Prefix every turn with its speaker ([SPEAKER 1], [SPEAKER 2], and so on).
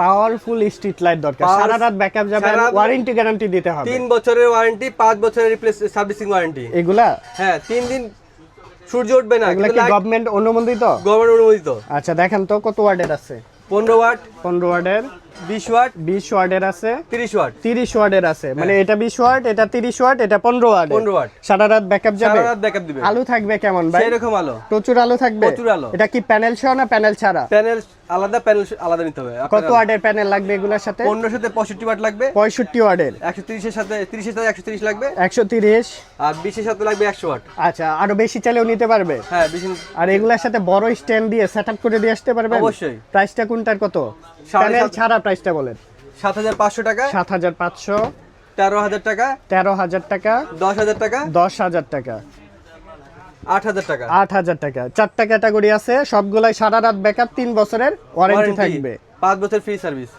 [SPEAKER 1] Powerful street light দরকার। সারা রাত backup যাবে ওয়ারেন্টি গ্যারান্টি দিতে হবে।
[SPEAKER 2] তিন বছরের ওয়ারেন্টি পাঁচ বছরের রিপ্লেস সার্ভিসিং ওয়ারেন্টি
[SPEAKER 1] এগুলা?
[SPEAKER 2] হ্যাঁ তিন দিন সূর্য উঠবে না
[SPEAKER 1] এগুলা কি গভর্নমেন্ট অনুমোদিত?
[SPEAKER 2] গভর্নমেন্ট অনুমোদিত।
[SPEAKER 1] আচ্ছা দেখেন তো কত ওয়ার্ডের আছে।
[SPEAKER 2] পনেরো ওয়াট
[SPEAKER 1] পনেরো ওয়ার্ডের?
[SPEAKER 2] বিশ ওয়াট
[SPEAKER 1] বিশ ওয়ার্ডের আছে।
[SPEAKER 2] তিরিশ ওয়াট
[SPEAKER 1] তিরিশ ওয়ার্ডের আছে। মানে এটা বিশ ওয়াট এটা তিরিশ ওয়াট এটা পনেরো ওয়াট
[SPEAKER 2] 15 ওয়াট
[SPEAKER 1] সারা রাত ব্যাকআপ যাবে?
[SPEAKER 2] সারা রাত ব্যাকআপ দিবে।
[SPEAKER 1] আলু থাকবে কেমন ভাই?
[SPEAKER 2] সেরকম আলো।
[SPEAKER 1] প্রচুর আলো থাকবে?
[SPEAKER 2] প্রচুর আলো।
[SPEAKER 1] এটা কি প্যানেল সহ না প্যানেল ছাড়া?
[SPEAKER 2] প্যানেল আলাদা প্যানেল আলাদা নিতে হবে।
[SPEAKER 1] কত ওয়ার্ডের প্যানেল লাগবে এগুলোর সাথে?
[SPEAKER 2] পনেরোর সাথে পঁয়ষট্টি ওয়াট লাগবে।
[SPEAKER 1] পঁয়ষট্টি ওয়ার্ডের।
[SPEAKER 2] একশো তিরিশের সাথে তিরিশের সাথে একশো তিরিশ লাগবে।
[SPEAKER 1] একশো তিরিশ।
[SPEAKER 2] আর বিশের সাথে লাগবে একশো ওয়াট
[SPEAKER 1] আচ্ছা আরও বেশি চাইলেও নিতে পারবে?
[SPEAKER 2] হ্যাঁ বিশ
[SPEAKER 1] আর এগুলোর সাথে বড় স্ট্যান্ড দিয়ে সেট করে দিয়ে আসতে পারবেন?
[SPEAKER 2] অবশ্যই।
[SPEAKER 1] প্রাইসটা কোনটার কত? প্যানেল ছাড়া প্রাইসটা বলেন।
[SPEAKER 2] সাত হাজার পাঁচশো টাকা।
[SPEAKER 1] সাত হাজার পাঁচশো।
[SPEAKER 2] তেরো হাজার টাকা।
[SPEAKER 1] তেরো হাজার টাকা।
[SPEAKER 2] দশ হাজার টাকা।
[SPEAKER 1] দশ হাজার টাকা।
[SPEAKER 2] আট হাজার টাকা।
[SPEAKER 1] আট হাজার টাকা। চারটা ক্যাটাগরি আছে সবগুলাই সারা রাত ব্যাকআপ তিন বছরের ওয়ারেন্টি থাকবে।
[SPEAKER 2] পাঁচ বছর ফ্রি সার্ভিস